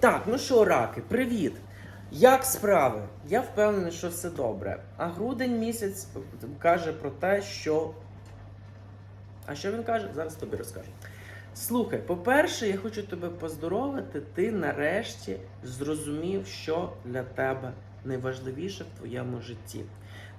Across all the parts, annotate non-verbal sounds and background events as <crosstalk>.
Так, ну що, раки, привіт! Як справи? Я впевнений, що все добре. А грудень місяць каже про те, що. А що він каже? Зараз тобі розкажу. Слухай, по-перше, я хочу тебе поздоровити. Ти нарешті зрозумів, що для тебе найважливіше в твоєму житті.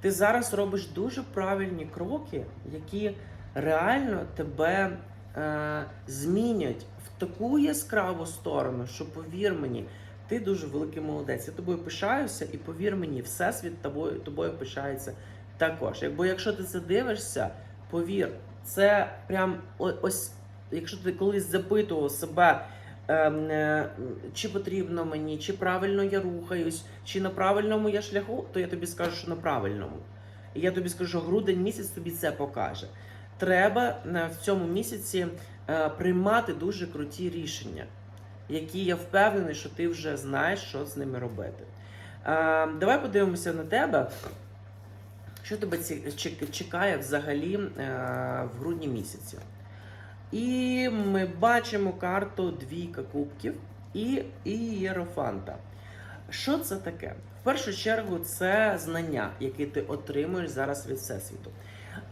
Ти зараз робиш дуже правильні кроки, які реально тебе е, змінять в таку яскраву сторону, що повір мені, ти дуже великий молодець. Я тобою пишаюся, і повір мені, всесвіт тобою, тобою пишається також. Якбо якщо ти це дивишся, повір, це прям ось, якщо ти колись запитував себе. ем, е, Чи потрібно мені, чи правильно я рухаюсь, чи на правильному я шляху, то я тобі скажу, що на правильному. І я тобі скажу, грудень місяць тобі це покаже. Треба в цьому місяці е, приймати дуже круті рішення, які я впевнений, що ти вже знаєш, що з ними робити. Е, Давай подивимося на тебе. Що тебе чекає взагалі е, в грудні місяці? І ми бачимо карту двійка кубків і, і Єрофанта. Що це таке? В першу чергу, це знання, які ти отримуєш зараз від Всесвіту.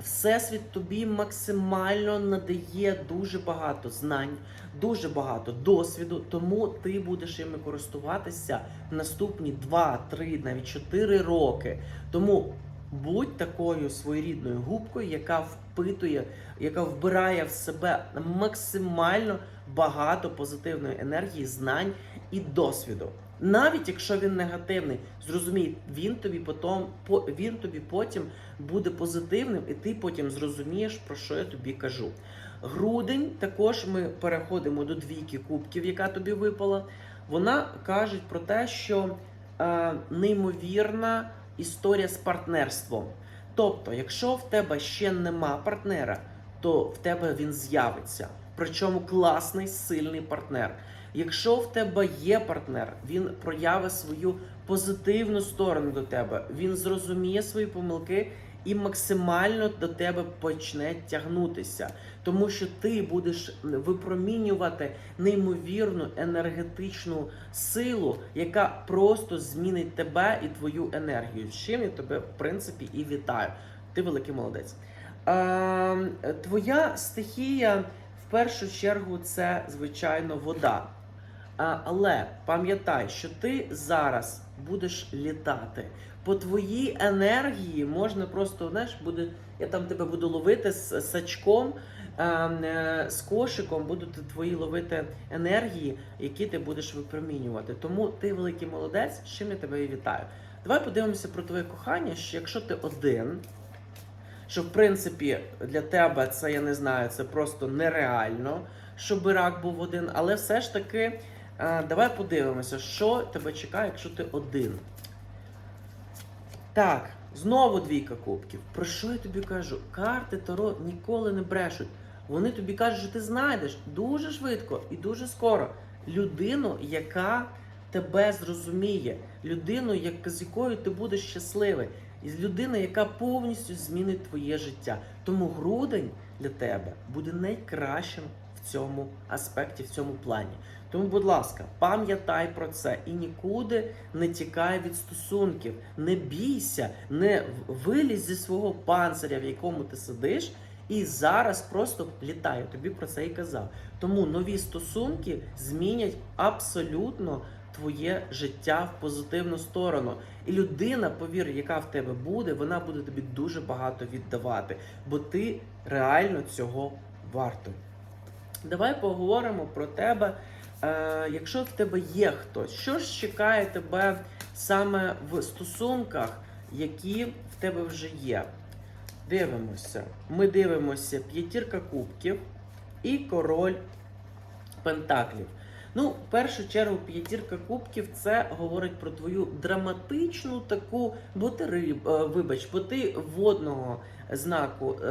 Всесвіт тобі максимально надає дуже багато знань, дуже багато досвіду, тому ти будеш іми користуватися наступні 2, 3, навіть 4 роки. Тому будь такою своєрідною губкою, яка впитує, яка вбирає в себе максимально багато позитивної енергії, знань і досвіду. Навіть якщо він негативний, зрозумій, він тобі потім, по, він тобі потім буде позитивним, і ти потім зрозумієш, про що я тобі кажу. Грудень також ми переходимо до двійки кубків, яка тобі випала. Вона каже про те, що е, неймовірна історія з партнерством. Тобто, якщо в тебе ще нема партнера, то в тебе він з'явиться. Причому класний, сильний партнер. Якщо в тебе є партнер, він проявить свою позитивну сторону до тебе, він зрозуміє свої помилки і максимально до тебе почне тягнутися, тому що ти будеш випромінювати неймовірну енергетичну силу, яка просто змінить тебе і твою енергію. З чим я тебе в принципі і вітаю. Ти великий молодець. Е, твоя стихія в першу чергу це звичайно вода. Але пам'ятай, що ти зараз будеш літати. По твоїй енергії можна просто, знаєш, буде, я там тебе буду ловити з сачком, е, з кошиком, буду твої ловити енергії, які ти будеш випромінювати. Тому ти великий молодець, чим я тебе і вітаю. Давай подивимося про твоє кохання, що якщо ти один, що в принципі для тебе це я не знаю, це просто нереально, щоб рак був один, але все ж таки. Е, Давай подивимося, що тебе чекає, якщо ти один. Так, знову двійка кубків. Про що я тобі кажу? Карти Таро ніколи не брешуть. Вони тобі кажуть, що ти знайдеш дуже швидко і дуже скоро людину, яка тебе зрозуміє, людину, як- з якою ти будеш щасливий, і людина, яка повністю змінить твоє життя. Тому грудень для тебе буде найкращим в цьому аспекті, в цьому плані. Тому, будь ласка, пам'ятай про це і нікуди не тікай від стосунків. Не бійся, не вилізь зі свого панциря, в якому ти сидиш, і зараз просто літай. Я тобі про це і казав. Тому нові стосунки змінять абсолютно твоє життя в позитивну сторону. І людина, повір, яка в тебе буде, вона буде тобі дуже багато віддавати, бо ти реально цього вартий. Давай поговоримо про тебе. Е, якщо в тебе є хтось, що ж чекає тебе саме в стосунках, які в тебе вже є? Дивимося. Ми дивимося п'ятірка кубків і король пентаклів. Ну, в першу чергу, п'ятірка кубків це говорить про твою драматичну таку, бо ти риб, е, вибач, бо ти водного знаку. е,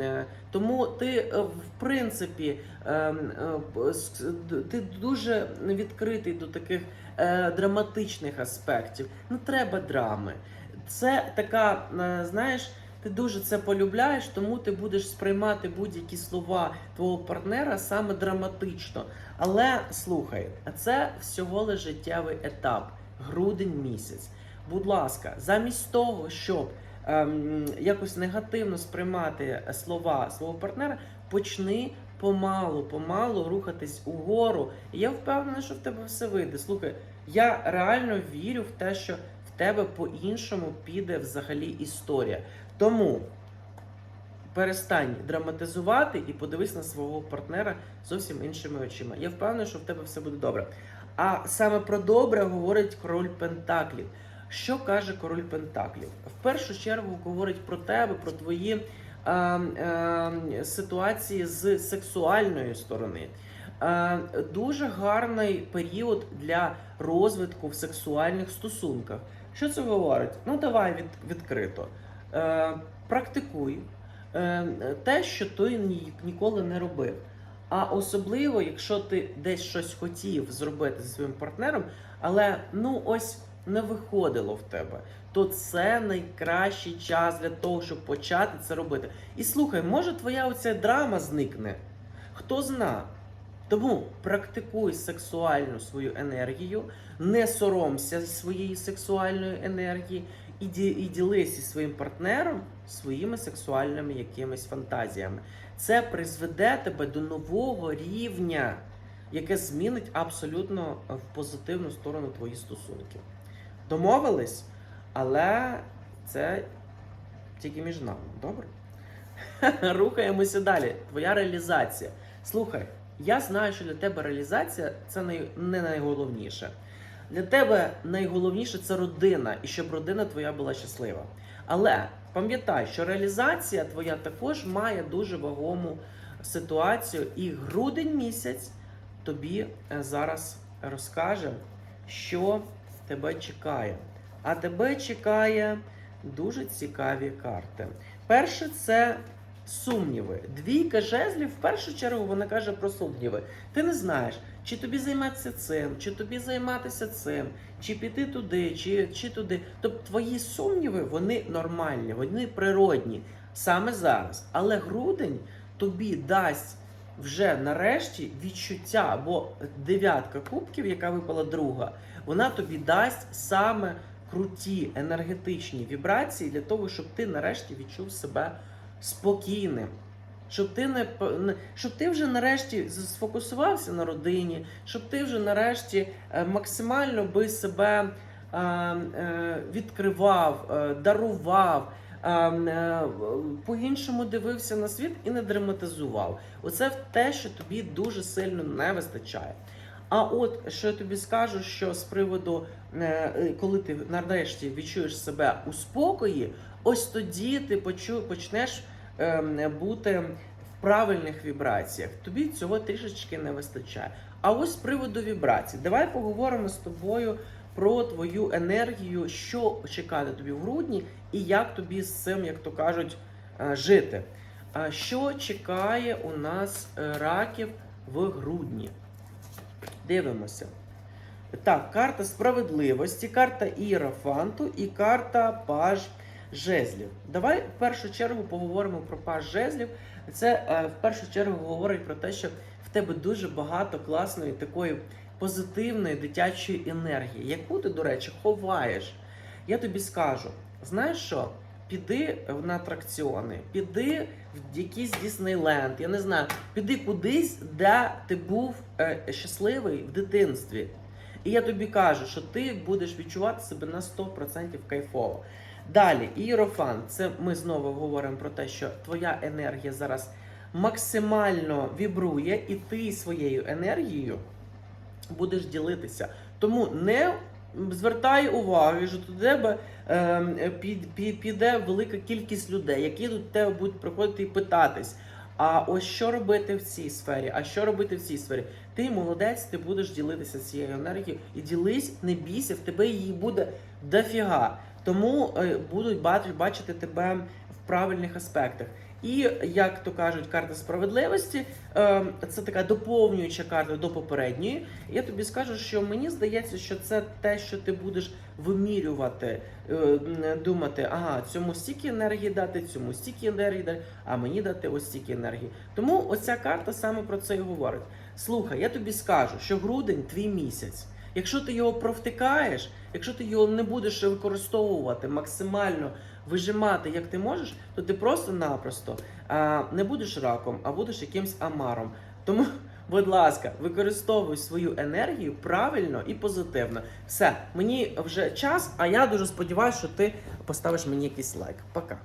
е, Тому ти, е, в принципі, е, е, д- ти дуже відкритий до таких драматичних аспектів. Не треба драми. Це така, знаєш, Ти дуже це полюбляєш, тому ти будеш сприймати будь-які слова твого партнера саме драматично. Але слухай, це всього лише життєвий етап, грудень місяць. Будь ласка, замість того, щоб ем, якось негативно сприймати слова свого партнера, почни помалу, помалу рухатись угору. І я впевнена, що в тебе все вийде. Слухай, я реально вірю в те, що в тебе по-іншому піде взагалі історія. Тому перестань драматизувати і подивись на свого партнера зовсім іншими очима. Я впевнений, що в тебе все буде добре. А саме про добре говорить король Пентаклів. Що каже король Пентаклів? В першу чергу говорить про тебе, про твої е, е, ситуації з сексуальної сторони. Е, дуже гарний період для розвитку в сексуальних стосунках. Що це говорить? Ну давай від, відкрито. Е, практикуй е, те, що ти ні, ніколи не робив. А особливо, якщо ти десь щось хотів зробити зі своїм партнером, але ну ось не виходило в тебе, то це найкращий час для того, щоб почати це робити. І слухай, може твоя оця драма зникне? Хто зна? Тому практикуй сексуальну свою енергію, не соромся своєї сексуальної енергії і, ді- і ділися зі своїм партнером своїми сексуальними якимись фантазіями. Це призведе тебе до нового рівня, яке змінить абсолютно в позитивну сторону твої стосунки. Домовились, але це тільки між нами, добре? <laughs> Рухаємося далі. Твоя реалізація. Слухай, я знаю, що для тебе реалізація це не найголовніше. Для тебе найголовніше це родина, і щоб родина твоя була щаслива. Але пам'ятай, що реалізація твоя також має дуже вагому ситуацію, і грудень місяць тобі е, зараз розкаже, що тебе чекає. А тебе чекає дуже цікаві карти. Перше це сумніви. Двійка жезлів, в першу чергу, вона каже про сумніви. Ти не знаєш, чи тобі займатися цим, чи тобі займатися цим, чи піти туди, чи, чи туди. Тобто твої сумніви, вони нормальні, вони природні саме зараз. Але грудень тобі дасть вже нарешті відчуття або дев'ятка кубків, яка випала друга, вона тобі дасть саме круті енергетичні вібрації для того, щоб ти нарешті відчув себе спокійним. Щоб ти не щоб ти вже нарешті сфокусувався на родині, щоб ти вже нарешті е, максимально би себе е, е, відкривав, дарував, по-іншому дивився на світ і не драматизував. Оце те, що тобі дуже сильно не вистачає. А от що я тобі скажу, що з приводу, коли ти нарешті відчуєш себе у спокої, ось тоді ти почу, почнеш ем, бути в правильних вібраціях. Тобі цього трішечки не вистачає. А ось з приводу вібрацій, давай поговоримо з тобою про твою енергію, що чекати тобі в грудні, і як тобі з цим, як то кажуть, е, жити. А Що чекає у нас е, раків в грудні? Дивимося. Так, карта справедливості, карта Іерофанту і карта Паж жезлів. Давай в першу чергу поговоримо про паж жезлів. Це е, в першу чергу говорить про те, що в тебе дуже багато класної такої позитивної дитячої енергії, яку ти, до речі, ховаєш. Я тобі скажу: знаєш що? Піди на атракціони, піди в якийсь Діснейленд, я не знаю, піди кудись, де ти був е, щасливий в дитинстві. І я тобі кажу, що ти будеш відчувати себе на 100% кайфово. Далі, іерофан, це ми знову говоримо про те, що твоя енергія зараз максимально вібрує, і ти своєю енергією будеш ділитися. Тому не звертай уваги, що до тебе е, під, під, піде велика кількість людей, які до тебе будуть приходити і питатись. А ось що робити в цій сфері? А що робити в цій сфері? Ти молодець, ти будеш ділитися цією енергією і ділись, не бійся, в тебе її буде дофіга. Тому е, будуть бачити, тебе в правильних аспектах. І як то кажуть, карта справедливості е, це така доповнююча карта до попередньої. Я тобі скажу, що мені здається, що це те, що ти будеш вимірювати, е, думати, ага, цьому стільки енергії дати, цьому стільки енергії дати, а мені дати ось стільки енергії. Тому оця карта саме про це і говорить. Слухай, я тобі скажу, що грудень твій місяць. Якщо ти його провтикаєш, якщо ти його не будеш використовувати максимально вижимати, як ти можеш, то ти просто-напросто не будеш раком, а будеш якимсь амаром. Тому, будь ласка, використовуй свою енергію правильно і позитивно. Все, мені вже час, а я дуже сподіваюся, що ти поставиш мені якийсь лайк. Пока.